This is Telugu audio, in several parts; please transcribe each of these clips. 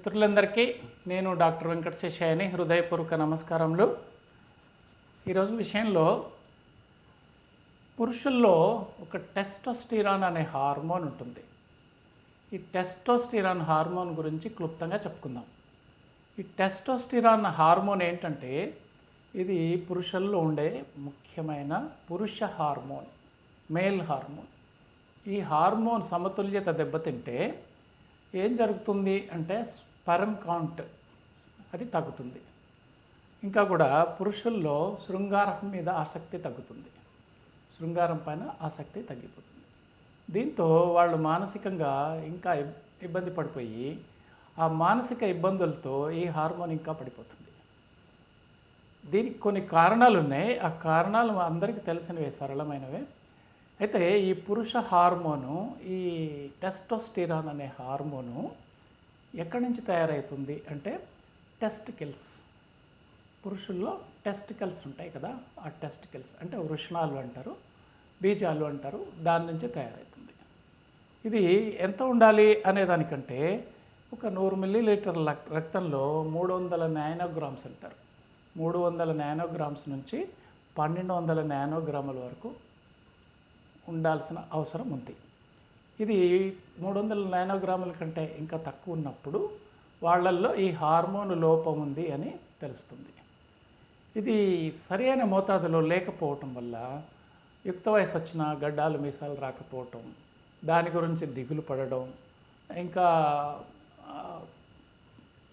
మిత్రులందరికీ నేను డాక్టర్ వెంకట శేషాయని హృదయపూర్వక నమస్కారములు. ఈరోజు విషయంలో పురుషుల్లో ఒక టెస్టోస్టిరాన్ అనే హార్మోన్ ఉంటుంది. ఈ టెస్టోస్టిరాన్ హార్మోన్ గురించి క్లుప్తంగా చెప్పుకుందాం. ఈ టెస్టోస్టిరాన్ హార్మోన్ ఏంటంటే ఇది పురుషుల్లో ఉండే ముఖ్యమైన పురుష హార్మోన్ మేల్ హార్మోన్. ఈ హార్మోన్ సమతుల్యత దెబ్బతింటే ఏం జరుగుతుంది అంటే పరం కౌంట్ అది తగ్గుతుంది. ఇంకా కూడా పురుషుల్లో శృంగారం మీద ఆసక్తి తగ్గుతుంది. శృంగారం పైన ఆసక్తి తగ్గిపోతుంది. దీంతో వాళ్ళు మానసికంగా ఇంకా ఇబ్బంది పడిపోయి ఆ మానసిక ఇబ్బందులతో ఈ హార్మోన్ ఇంకా పడిపోతుంది. దీనికి కొన్ని కారణాలు ఉన్నాయి. ఆ కారణాలు అందరికీ తెలిసినవే సరళమైనవే. అయితే ఈ పురుష హార్మోను ఈ టెస్టోస్టిరాన్ అనే హార్మోను ఎక్కడి నుంచి తయారవుతుంది అంటే టెస్టికల్స్. పురుషుల్లో టెస్టికల్స్ ఉంటాయి కదా ఆ టెస్టికల్స్ అంటే వృషణాలు అంటారు బీజాలు అంటారు దాని నుంచి తయారవుతుంది ఇది ఎంత ఉండాలి అనే దానికంటే ఒక నూరు మిల్లీలీటర్ రక్తంలో మూడు వందల నానోగ్రామ్స్ అంటారు. మూడు వందల నానోగ్రామ్స్ నుంచి పన్నెండు వందల నానోగ్రాముల వరకు ఉండాల్సిన అవసరం ఉంది. ఇది మూడు వందల నానోగ్రాముల కంటే ఇంకా తక్కువ ఉన్నప్పుడు వాళ్ళల్లో ఈ హార్మోన్ లోపం ఉంది అని తెలుస్తుంది. ఇది సరైన మోతాదులో లేకపోవటం వల్ల యుక్త వయసు వచ్చిన గడ్డాలు మీసాలు రాకపోవటం దాని గురించి దిగులు పడడం ఇంకా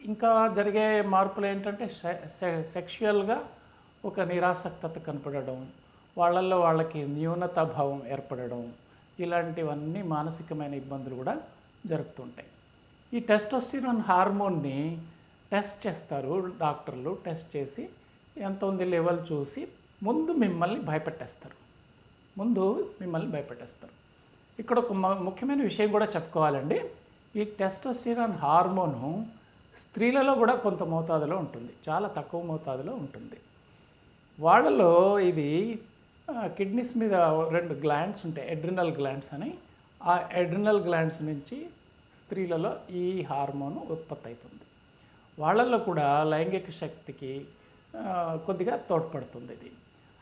ఇంకా జరిగే మార్పులు ఏంటంటే సెక్షువల్గా ఒక నిరాసక్తత కనపడడం వాళ్ళల్లో వాళ్ళకి న్యూనత భావం ఏర్పడడం ఇలాంటివన్నీ మానసికమైన ఇబ్బందులు కూడా జరుగుతుంటాయి ఈ టెస్టోస్టిరాన్ హార్మోన్ని టెస్ట్ చేస్తారు డాక్టర్లు టెస్ట్ చేసి ఎంత ఉంది లెవెల్ చూసి ముందు మిమ్మల్ని భయపెట్టేస్తారు. ముందు మిమ్మల్ని భయపెట్టేస్తారు. ఇక్కడ ఒక ముఖ్యమైన విషయం కూడా చెప్పుకోవాలండి. ఈ టెస్టోస్టిరాన్ హార్మోను స్త్రీలలో కూడా కొంత మోతాదులో ఉంటుంది. చాలా తక్కువ మోతాదులో ఉంటుంది. వాళ్ళలో ఇది కిడ్నీస్ మీద రెండు గ్లాండ్స్ ఉంటాయి ఎడ్రినల్ గ్లాండ్స్ అని. ఆ ఎడ్రినల్ గ్లాండ్స్ నుంచి స్త్రీలలో ఈ హార్మోన్ ఉత్పత్తి అవుతుంది. వాళ్ళల్లో కూడా లైంగిక శక్తికి కొద్దిగా తోడ్పడుతుంది ఇది.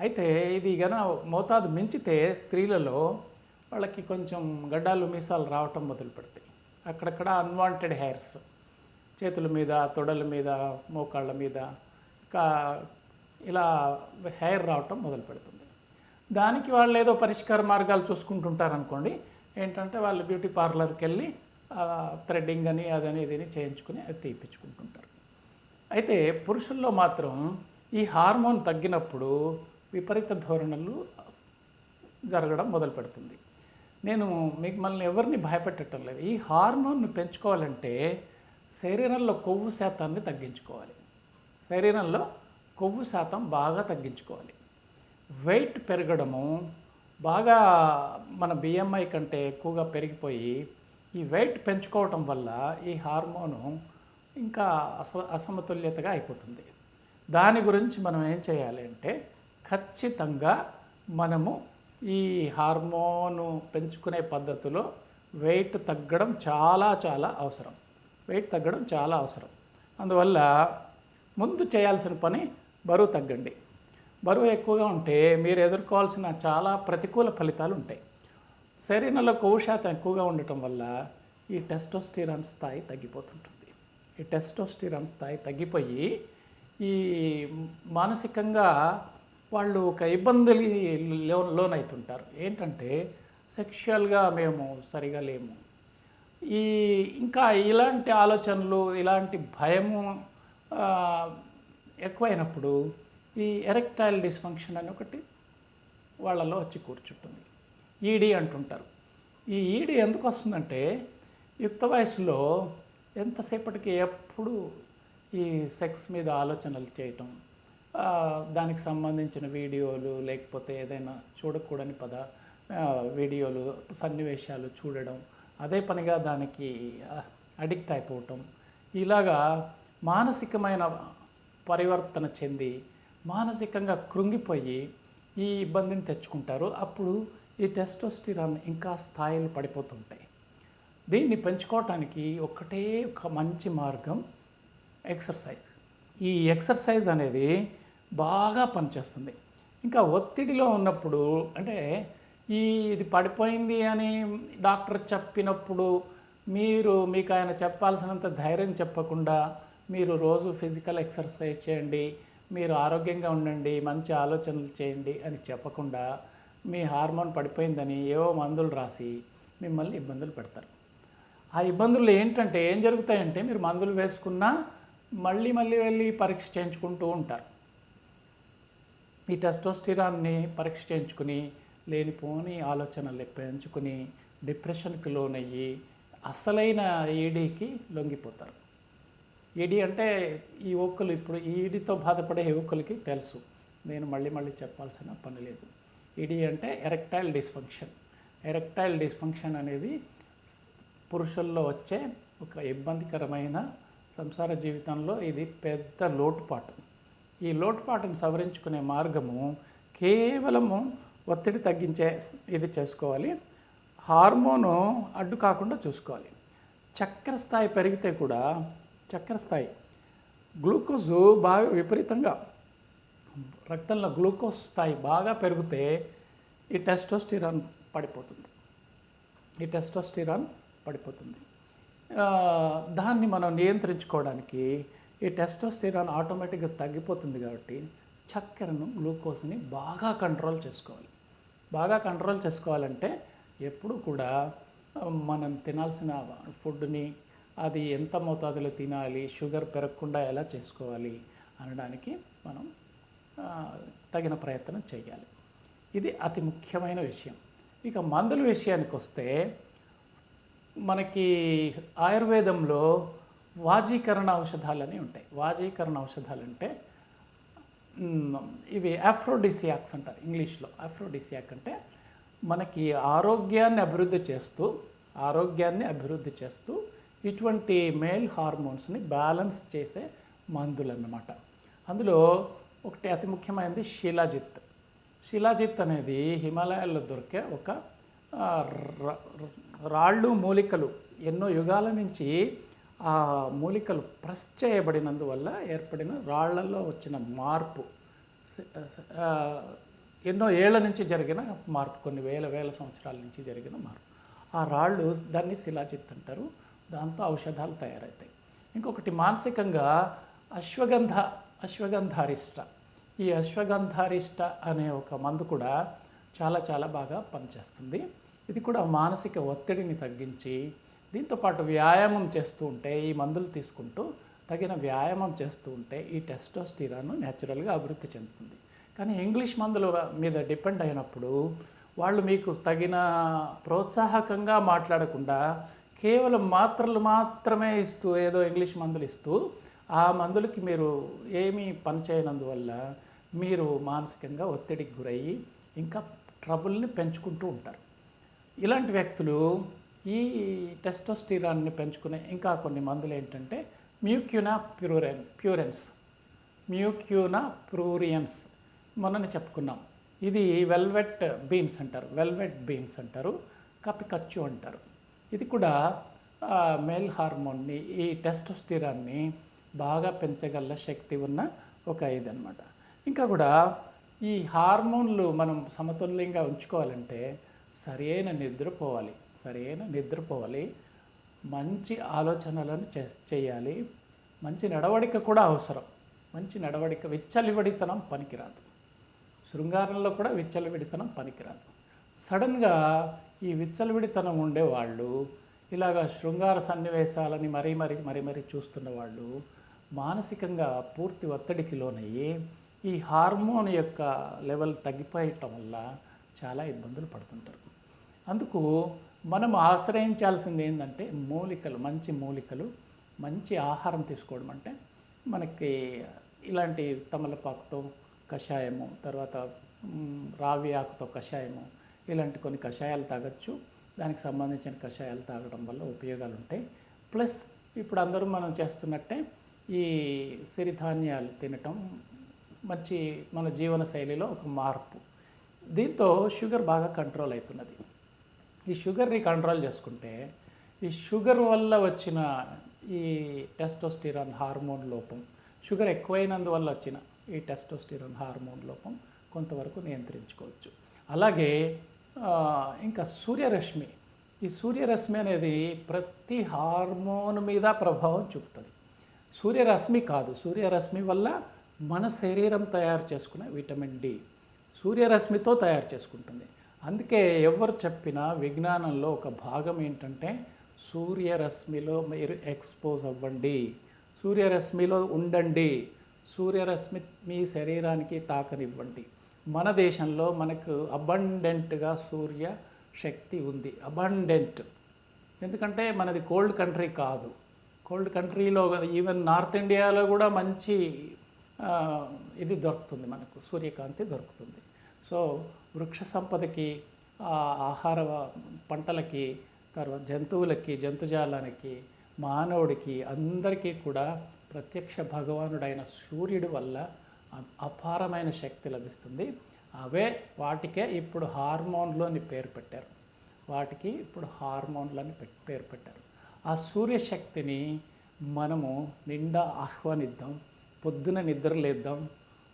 అయితే ఇది గన మోతాదు మించితే స్త్రీలలో వాళ్ళకి కొంచెం గడ్డాలు మీసాలు రావటం మొదలు పెడతాయి. అక్కడక్కడ అన్వాంటెడ్ హెయిర్స్ చేతుల మీద తొడల మీద మోకాళ్ళ మీద ఇలా హెయిర్ రావటం మొదలు పెడుతుంది. దానికి వాళ్ళు ఏదో పరిష్కార మార్గాలు చూసుకుంటుంటారు అనుకోండి ఏంటంటే వాళ్ళు బ్యూటీ పార్లర్కి వెళ్ళి థ్రెడ్డింగ్ అని అదని ఇదని చేయించుకుని అది తీయించుకుంటుంటారు అయితే పురుషుల్లో మాత్రం ఈ హార్మోన్ తగ్గినప్పుడు విపరీత ధోరణులు జరగడం మొదలు పెడుతుంది. నేను మిమ్మల్ని ఎవరిని భయపెట్టడం లేదు. ఈ హార్మోన్ను పెంచుకోవాలంటే శరీరంలో కొవ్వు శాతాన్ని తగ్గించుకోవాలి. శరీరంలో కొవ్వు శాతం బాగా తగ్గించుకోవాలి. వెయిట్ పెరగడము బాగా మన బిఎంఐ కంటే ఎక్కువగా పెరిగిపోయి ఈ వెయిట్ పెంచుకోవటం వల్ల ఈ హార్మోను ఇంకా అస అసమతుల్యతగా అయిపోతుంది. దాని గురించి మనం ఏం చేయాలి అంటే ఖచ్చితంగా మనము ఈ హార్మోను పెంచుకునే పద్ధతిలో వెయిట్ తగ్గడం చాలా చాలా అవసరం. వెయిట్ తగ్గడం చాలా అవసరం. అందువల్ల ముందు చేయాల్సిన పని బరువు తగ్గండి. బరువు ఎక్కువగా ఉంటే మీరు ఎదుర్కోవాల్సిన చాలా ప్రతికూల ఫలితాలు ఉంటాయి. శరీరంలో కొవ్వు శాతం ఎక్కువగా ఉండటం వల్ల ఈ టెస్టోస్టిరాన్ స్థాయి తగ్గిపోతుంటుంది. ఈ టెస్టోస్టిరాన్ స్థాయి తగ్గిపోయి ఈ మానసికంగా వాళ్ళు ఒక ఇబ్బందులు లో లోనవుతుంటారు ఏంటంటే సెక్షువల్గా మేము సరిగా లేము. ఈ ఇంకా ఇలాంటి ఆలోచనలు ఇలాంటి భయము ఎక్కువైనప్పుడు ఈ ఎరెక్టైల్ డిస్ఫంక్షన్ అని ఒకటి వాళ్ళలో వచ్చి కూర్చుంటుంది. ఈడీ అంటుంటారు. ఈ ఈడీ ఎందుకు వస్తుందంటే యుక్త వయసులో ఎంతసేపటికి ఎప్పుడు ఈ సెక్స్ మీద ఆలోచనలు చేయటం దానికి సంబంధించిన వీడియోలు లేకపోతే ఏదైనా చూడకూడని పద వీడియోలు సన్నివేశాలు చూడడం అదే పనిగా దానికి అడిక్ట్ అయిపోవటం ఇలాగా మానసికమైన పరివర్తన చెంది మానసికంగా కృంగిపోయి ఈ ఇబ్బందిని తెచ్చుకుంటారు. అప్పుడు ఈ టెస్టోస్టిరాన్ ఇంకా స్థాయిలు పడిపోతుంటాయి. దీన్ని పెంచుకోవటానికి ఒకటే ఒక మంచి మార్గం ఎక్సర్సైజ్. ఈ ఎక్సర్సైజ్ అనేది బాగా పనిచేస్తుంది. ఇంకా ఒత్తిడిలో ఉన్నప్పుడు అంటే ఈ ఇది పడిపోయింది అని డాక్టర్ చెప్పినప్పుడు మీరు మీకు ఆయన చెప్పాల్సినంత ధైర్యం చెప్పకుండా మీరు రోజు ఫిజికల్ ఎక్సర్సైజ్ చేయండి మీరు ఆరోగ్యంగా ఉండండి మంచి ఆలోచనలు చేయండి అని చెప్పకుండా మీ హార్మోన్ పడిపోయిందని ఏవో మందులు రాసి మిమ్మల్ని ఇబ్బందులు పెడతారు. ఆ ఇబ్బందులు ఏంటంటే ఏం జరుగుతాయంటే మీరు మందులు వేసుకున్నా మళ్ళీ మళ్ళీ వెళ్ళి పరీక్ష చేయించుకుంటూ ఉంటారు. ఈ టెస్టోస్టిరాన్ని పరీక్ష చేయించుకుని లేనిపోని ఆలోచనలు పెంచుకుని డిప్రెషన్కి లోనయ్యి అసలైన ఈడీకి లొంగిపోతారు. ఇడి అంటే ఈ యువకులు ఇప్పుడు ఈడితో బాధపడే యువకులకి తెలుసు. నేను మళ్ళీ మళ్ళీ చెప్పాల్సిన పని లేదు. ఈడీ అంటే ఎరెక్టైల్ డిస్ఫంక్షన్. ఎరెక్టైల్ డిస్ఫంక్షన్ అనేది పురుషుల్లో వచ్చే ఒక ఇబ్బందికరమైన సంసార జీవితంలో ఇది పెద్ద లోటుపాటు. ఈ లోటుపాటును సవరించుకునే మార్గము కేవలము ఒత్తిడి తగ్గించే ఇది చేసుకోవాలి. హార్మోను అడ్డు కాకుండా చూసుకోవాలి. చక్కెర స్థాయి పెరిగితే కూడా చక్కెర స్థాయి గ్లూకోజ్ బాగా విపరీతంగా రక్తంలో గ్లూకోజ్ స్థాయి బాగా పెరిగితే ఈ టెస్టోస్టిరాన్ పడిపోతుంది. ఈ టెస్టోస్టిరాన్ పడిపోతుంది. దాన్ని మనం నియంత్రించుకోవడానికి ఈ టెస్టోస్టిరాన్ ఆటోమేటిక్గా తగ్గిపోతుంది కాబట్టి చక్కెరను గ్లూకోజ్ని బాగా కంట్రోల్ చేసుకోవాలి. బాగా కంట్రోల్ చేసుకోవాలంటే ఎప్పుడు కూడా మనం తినాల్సిన ఫుడ్ని అది ఎంత మోతాదులో తినాలి షుగర్ పెరగకుండా ఎలా చేసుకోవాలి అనడానికి మనం తగిన ప్రయత్నం చేయాలి. ఇది అతి ముఖ్యమైన విషయం. ఇక మందుల విషయానికి వస్తే మనకి ఆయుర్వేదంలో వాజీకరణ ఔషధాలని ఉంటాయి. వాజీకరణ ఔషధాలు అంటే ఇవి ఆఫ్రోడిసియాక్స్ అంటారు ఇంగ్లీష్లో. ఆఫ్రోడిసియాక్ అంటే మనకి ఆరోగ్యాన్ని అభివృద్ధి చేస్తూ ఆరోగ్యాన్ని అభివృద్ధి చేస్తూ ఇటువంటి మేల్ హార్మోన్స్ని బ్యాలెన్స్ చేసే మందులు అన్నమాట అందులో ఒకటి అతి ముఖ్యమైనది శిలాజిత్. శిలాజిత్ అనేది హిమాలయాల్లో దొరికే ఒక రాళ్ళు మూలికలు ఎన్నో యుగాల నుంచి ఆ మూలికలు ప్రెస్ చేయబడినందువల్ల ఏర్పడిన రాళ్ళలో వచ్చిన మార్పు ఎన్నో ఏళ్ళ నుంచి జరిగిన మార్పు కొన్ని వేల వేల సంవత్సరాల నుంచి జరిగిన మార్పు. ఆ రాళ్ళు దాన్ని శిలాజిత్ అంటారు. దాంతో ఔషధాలు తయారవుతాయి ఇంకొకటి మానసికంగా అశ్వగంధ అశ్వగంధారిష్ట. ఈ అశ్వగంధారిష్ట అనే ఒక మందు కూడా చాలా చాలా బాగా పనిచేస్తుంది. ఇది కూడా మానసిక ఒత్తిడిని తగ్గించి దీంతోపాటు వ్యాయామం చేస్తూ ఉంటే ఈ మందులు తీసుకుంటూ తగిన వ్యాయామం చేస్తూ ఉంటే ఈ టెస్టోస్టిరాను న్యాచురల్గా అభివృద్ధి చెందుతుంది. కానీ ఇంగ్లీష్ మందుల మీద డిపెండ్ అయినప్పుడు వాళ్ళు మీకు తగిన ప్రోత్సాహకంగా మాట్లాడకుండా కేవలం మాత్రలు మాత్రమే ఇస్తూ ఏదో ఇంగ్లీష్ మందులు ఇస్తూ ఆ మందులకి మీరు ఏమీ పని చేయనందువల్ల మీరు మానసికంగా ఒత్తిడికి గురయ్యి ఇంకా ట్రబుల్ని పెంచుకుంటూ ఉంటారు. ఇలాంటి వ్యక్తులు ఈ టెస్టోస్టిరాన్ని పెంచుకునే ఇంకా కొన్ని మందులు ఏంటంటే మ్యూక్యునా ప్యూరెన్ ప్యూరెన్స్. మ్యూక్యూనా ప్రూరియన్స్ మొన్ననే చెప్పుకున్నాం. ఇది వెల్వెట్ బీన్స్ అంటారు వెల్వెట్ బీన్స్ అంటారు కపికచ్చు అంటారు. ఇది కూడా మేల్ హార్మోన్ని ఈ టెస్టోస్టిరాన్ని బాగా పెంచగల శక్తి ఉన్న ఒక ఇదన్నమాట. ఇంకా కూడా ఈ హార్మోన్లు మనం సమతుల్యంగా ఉంచుకోవాలంటే సరైన నిద్రపోవాలి సరైన నిద్రపోవాలి మంచి ఆలోచనలను చే చేయాలి మంచి నడవడిక కూడా అవసరం. మంచి నడవడిక విచ్చలివిడితనం పనికిరాదు. శృంగారంలో కూడా విచ్చలవిడితనం పనికిరాదు. సడన్గా ఈ విచ్చలవిడితనం ఉండేవాళ్ళు ఇలాగ శృంగార సన్నివేశాలని మరీ మరీ మరీ మరీ చూస్తున్న వాళ్ళు మానసికంగా పూర్తి ఒత్తిడికి లోనయ్యి ఈ హార్మోన్ యొక్క లెవెల్ తగ్గిపోయటం వల్ల చాలా ఇబ్బందులు పడుతుంటారు. అందుకు మనం ఆశ్రయించాల్సింది ఏంటంటే మూలికలు మంచి మూలికలు మంచి ఆహారం తీసుకోవడం అంటే మనకి ఇలాంటి తమలపాకుతో కషాయము తర్వాత రావి ఆకుతో కషాయము ఇలాంటి కొన్ని కషాయాలు తాగొచ్చు. దానికి సంబంధించిన కషాయాలు తాగడం వల్ల ఉపయోగాలు ఉంటాయి ప్లస్ ఇప్పుడు అందరూ మనం చేస్తున్నట్టే ఈ సిరిధాన్యాలు తినటం మంచి మన జీవన శైలిలో ఒక మార్పు. దీంతో షుగర్ బాగా కంట్రోల్ అవుతున్నది. ఈ షుగర్ని కంట్రోల్ చేసుకుంటే ఈ షుగర్ వల్ల వచ్చిన ఈ టెస్టోస్టిరాన్ హార్మోన్ లోపం షుగర్ ఎక్కువైనందువల్ల వచ్చిన ఈ టెస్టోస్టిరాన్ హార్మోన్ లోపం కొంతవరకు నియంత్రించుకోవచ్చు. అలాగే ఇంకా సూర్యరశ్మి. ఈ సూర్యరశ్మి అనేది ప్రతి హార్మోన్ మీద ప్రభావం చూపుతుంది. సూర్యరశ్మి కాదు. సూర్యరశ్మి వల్ల మన శరీరం తయారు చేసుకునే విటమిన్ డి. సూర్యరశ్మితో తయారు చేసుకుంటుంది. అందుకే ఎవరు చెప్పినా విజ్ఞానంలో ఒక భాగం ఏంటంటే సూర్యరశ్మిలో మీరు ఎక్స్పోజ్ అవ్వండి. సూర్యరశ్మిలో ఉండండి. సూర్యరశ్మి మీ శరీరానికి తాకనివ్వండి. మన దేశంలో మనకు అబండెంట్గా సూర్య శక్తి ఉంది. అబండెంట్ ఎందుకంటే మనది కోల్డ్ కంట్రీ కాదు. కోల్డ్ కంట్రీలో ఈవెన్ నార్త్ ఇండియాలో కూడా మంచి ఇది దొరుకుతుంది మనకు. సూర్యకాంతి దొరుకుతుంది. సో వృక్ష సంపదకి ఆహార పంటలకి తర్వాత జంతువులకి జంతుజాలానికి మానవుడికి అందరికీ కూడా ప్రత్యక్ష భగవానుడైన సూర్యుడి వల్ల అపారమైన శక్తి లభిస్తుంది. అవే వాటికే ఇప్పుడు హార్మోన్లోని పేరు పెట్టారు. వాటికి ఇప్పుడు హార్మోన్లని పెట్- పేరు పెట్టారు. ఆ సూర్యశక్తిని మనము నిండా ఆహ్వానిద్దాం పొద్దున నిద్ర లేద్దాం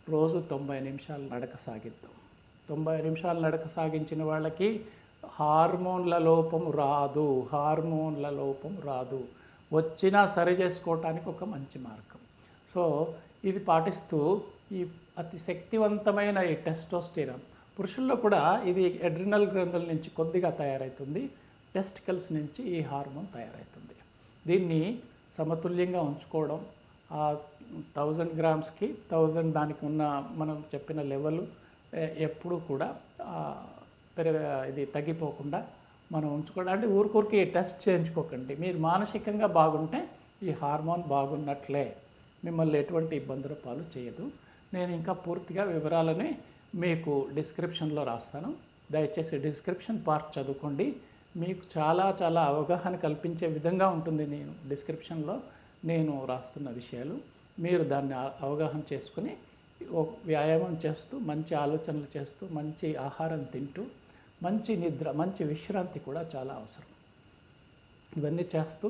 రోజు తొంభై నిమిషాలు నడక సాగిద్దాం. తొంభై నిమిషాలు నడక సాగించిన వాళ్ళకి హార్మోన్ల లోపం రాదు హార్మోన్ల లోపం రాదు. వచ్చినా సరి చేసుకోవటానికి ఒక మంచి మార్గం. సో ఇది పాటిస్తూ ఈ అతి శక్తివంతమైన ఈ టెస్టోస్టిరాన్. పురుషుల్లో కూడా ఇది ఎడ్రినల్ గ్రంథుల నుంచి కొద్దిగా తయారవుతుంది టెస్టికల్స్ నుంచి ఈ హార్మోన్ తయారవుతుంది దీన్ని సమతుల్యంగా ఉంచుకోవడం ఆ థౌజండ్ గ్రామ్స్కి థౌజండ్ దానికి ఉన్న మనం చెప్పిన లెవెల్ ఎప్పుడూ కూడా పెరగ ఇది తగ్గిపోకుండా మనం ఉంచుకోవడం. అంటే ఊరికూరికి టెస్ట్ చేయించుకోకండి. మీరు మానసికంగా బాగుంటే ఈ హార్మోన్ బాగున్నట్లే. మిమ్మల్ని ఎటువంటి ఇబ్బందుల పాలు చేయదు. నేను ఇంకా పూర్తిగా వివరాలని మీకు డిస్క్రిప్షన్లో రాస్తాను. దయచేసి డిస్క్రిప్షన్ పార్ట్ చదువుకోండి. మీకు చాలా చాలా అవగాహన కల్పించే విధంగా ఉంటుంది నేను డిస్క్రిప్షన్లో నేను రాస్తున్న విషయాలు. మీరు దాన్ని అవగాహన చేసుకుని వ్యాయామం చేస్తూ మంచి ఆలోచనలు చేస్తూ మంచి ఆహారం తింటూ మంచి నిద్ర మంచి విశ్రాంతి కూడా చాలా అవసరం. ఇవన్నీ చేస్తూ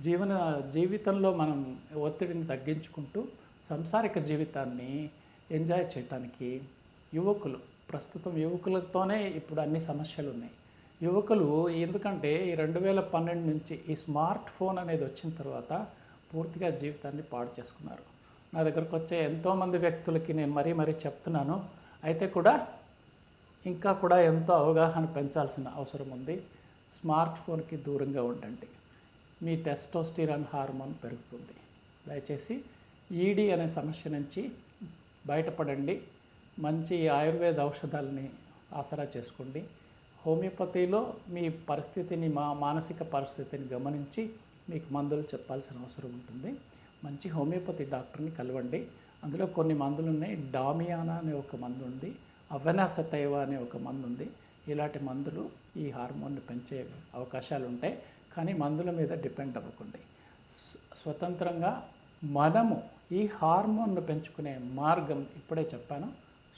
జీవన జీవితంలో మనం ఒత్తిడిని తగ్గించుకుంటూ సంసారిక జీవితాన్ని ఎంజాయ్ చేయటానికి యువకులు ప్రస్తుతం యువకులతోనే ఇప్పుడు అన్ని సమస్యలు ఉన్నాయి. యువకులు ఎందుకంటే ఈ రెండు వేల పన్నెండు నుంచి ఈ స్మార్ట్ ఫోన్ అనేది వచ్చిన తర్వాత పూర్తిగా జీవితాన్ని పాడు చేసుకున్నారు. నా దగ్గరకు వచ్చే ఎంతోమంది వ్యక్తులకి నేను మరీ మరీ చెప్తున్నాను. అయితే కూడా ఇంకా కూడా ఎంతో అవగాహన పెంచాల్సిన అవసరం ఉంది. స్మార్ట్ ఫోన్కి దూరంగా ఉండండి. మీ టెస్టోస్టిరాన్ హార్మోన్ పెరుగుతుంది. దయచేసి ఈడీ అనే సమస్య నుంచి బయటపడండి. మంచి ఆయుర్వేద ఔషధాలని ఆసరా చేసుకోండి. హోమియోపతిలో మీ పరిస్థితిని మా మానసిక పరిస్థితిని గమనించి మీకు మందులు చెప్పాల్సిన అవసరం ఉంటుంది. మంచి హోమియోపతి డాక్టర్ని కలవండి. అందులో కొన్ని మందులు ఉన్నాయి. డామియానా అనే ఒక మందు ఉంది. అవనాసతైవ అనే ఒక మందు ఉంది. ఇలాంటి మందులు ఈ హార్మోన్ని పెంచే అవకాశాలు ఉంటాయి. కానీ మందుల మీద డిపెండ్ అవ్వకండి. స్వతంత్రంగా మనము ఈ హార్మోన్ను పెంచుకునే మార్గం ఇప్పుడే చెప్పాను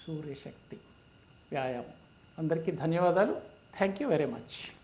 సూర్యశక్తి వ్యాయామం. అందరికీ ధన్యవాదాలు. Thank you very much.